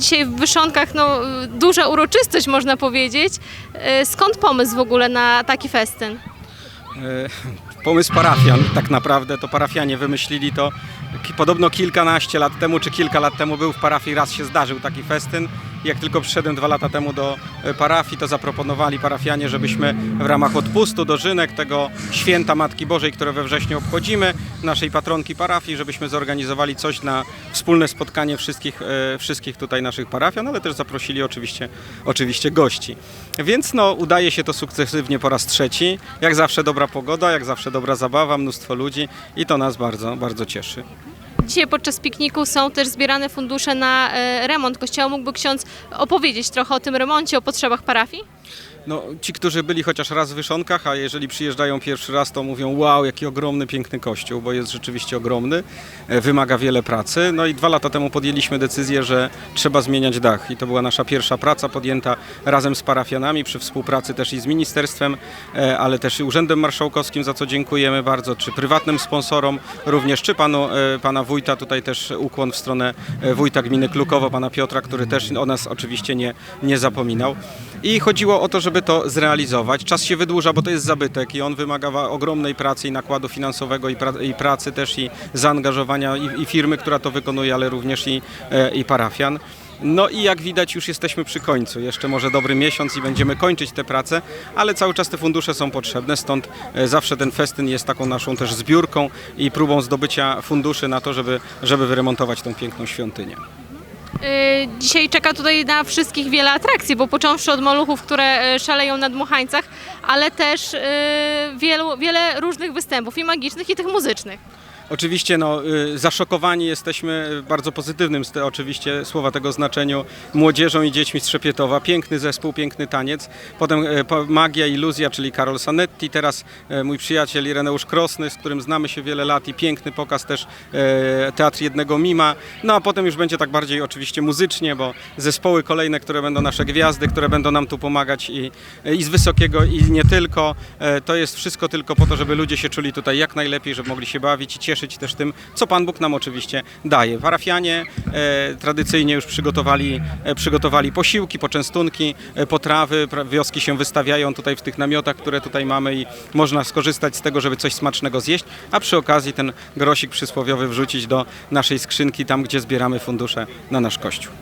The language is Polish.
Dzisiaj w Wyszonkach no, duża uroczystość można powiedzieć. E, Skąd pomysł w ogóle na taki festyn? E, Pomysł parafian, tak naprawdę to parafianie wymyślili to. Podobno kilkanaście lat temu, czy kilka lat temu był w parafii, raz się zdarzył taki festyn. Jak tylko przyszedłem dwa lata temu do e, parafii, to zaproponowali parafianie, żebyśmy w ramach odpustu dożynek tego święta Matki Bożej, które we wrześniu obchodzimy, naszej patronki parafii, żebyśmy zorganizowali coś na wspólne spotkanie wszystkich, e, wszystkich tutaj naszych parafian, ale też zaprosili oczywiście, oczywiście gości. Więc no, udaje się to sukcesywnie po raz trzeci. Jak zawsze dobra pogoda, jak zawsze dobra zabawa, mnóstwo ludzi i to nas bardzo, bardzo cieszy. Dzisiaj podczas pikniku są też zbierane fundusze na e, remont kościoła. Mógłby ksiądz opowiedzieć trochę o tym remoncie, o potrzebach parafii? No, ci, którzy byli chociaż raz w Wyszonkach, a jeżeli przyjeżdżają pierwszy raz, to mówią wow, jaki ogromny, piękny kościół, bo jest rzeczywiście ogromny, e, wymaga wiele pracy. No i dwa lata temu podjęliśmy decyzję, że trzeba zmieniać dach i to była nasza pierwsza praca podjęta razem z parafianami, przy współpracy też i z ministerstwem, e, ale też i Urzędem Marszałkowskim, za co dziękujemy bardzo, czy prywatnym sponsorom również, czy panu, e, pana wójta, tutaj też ukłon w stronę wójta gminy Klukowo, pana Piotra, który też o nas oczywiście nie, nie zapominał. I chodziło o to, żeby to zrealizować. Czas się wydłuża, bo to jest zabytek i on wymaga ogromnej pracy i nakładu finansowego i, pra- i pracy też i zaangażowania i, i firmy, która to wykonuje, ale również i, e, i parafian. No i jak widać już jesteśmy przy końcu. Jeszcze może dobry miesiąc i będziemy kończyć te prace, ale cały czas te fundusze są potrzebne, stąd e, zawsze ten festyn jest taką naszą też zbiórką i próbą zdobycia funduszy na to, żeby, żeby wyremontować tą piękną świątynię. E, Dzisiaj czeka tutaj na wszystkich wiele atrakcji, bo począwszy od maluchów, które e, szaleją na dmuchańcach, ale też e, wielu, wiele różnych występów i magicznych, i tych muzycznych. Oczywiście no, y, zaszokowani jesteśmy bardzo pozytywnym te, oczywiście słowa tego znaczeniu młodzieżą i dziećmi z. Piękny zespół, piękny taniec. Potem po- Magia, Iluzja, czyli Karol Sanetti. Teraz e, mój przyjaciel Ireneusz Krosny, z którym znamy się wiele lat i piękny pokaz też Teatr Jednego Mima. No a potem już będzie tak bardziej oczywiście muzycznie, bo zespoły kolejne, które będą nasze gwiazdy, które będą nam tu pomagać i, i z Wysokiego i nie tylko. To jest wszystko tylko po to, żeby ludzie się czuli tutaj jak najlepiej, żeby mogli się bawić i cieszyć też tym, co Pan Bóg nam oczywiście daje. Parafianie e, tradycyjnie już przygotowali, e, przygotowali posiłki, poczęstunki, e, potrawy. Pra- Wioski się wystawiają tutaj w tych namiotach, które tutaj mamy i można skorzystać z tego, żeby coś smacznego zjeść, a przy okazji ten grosik przysłowiowy wrzucić do naszej skrzynki, tam gdzie zbieramy fundusze na nasz kościół.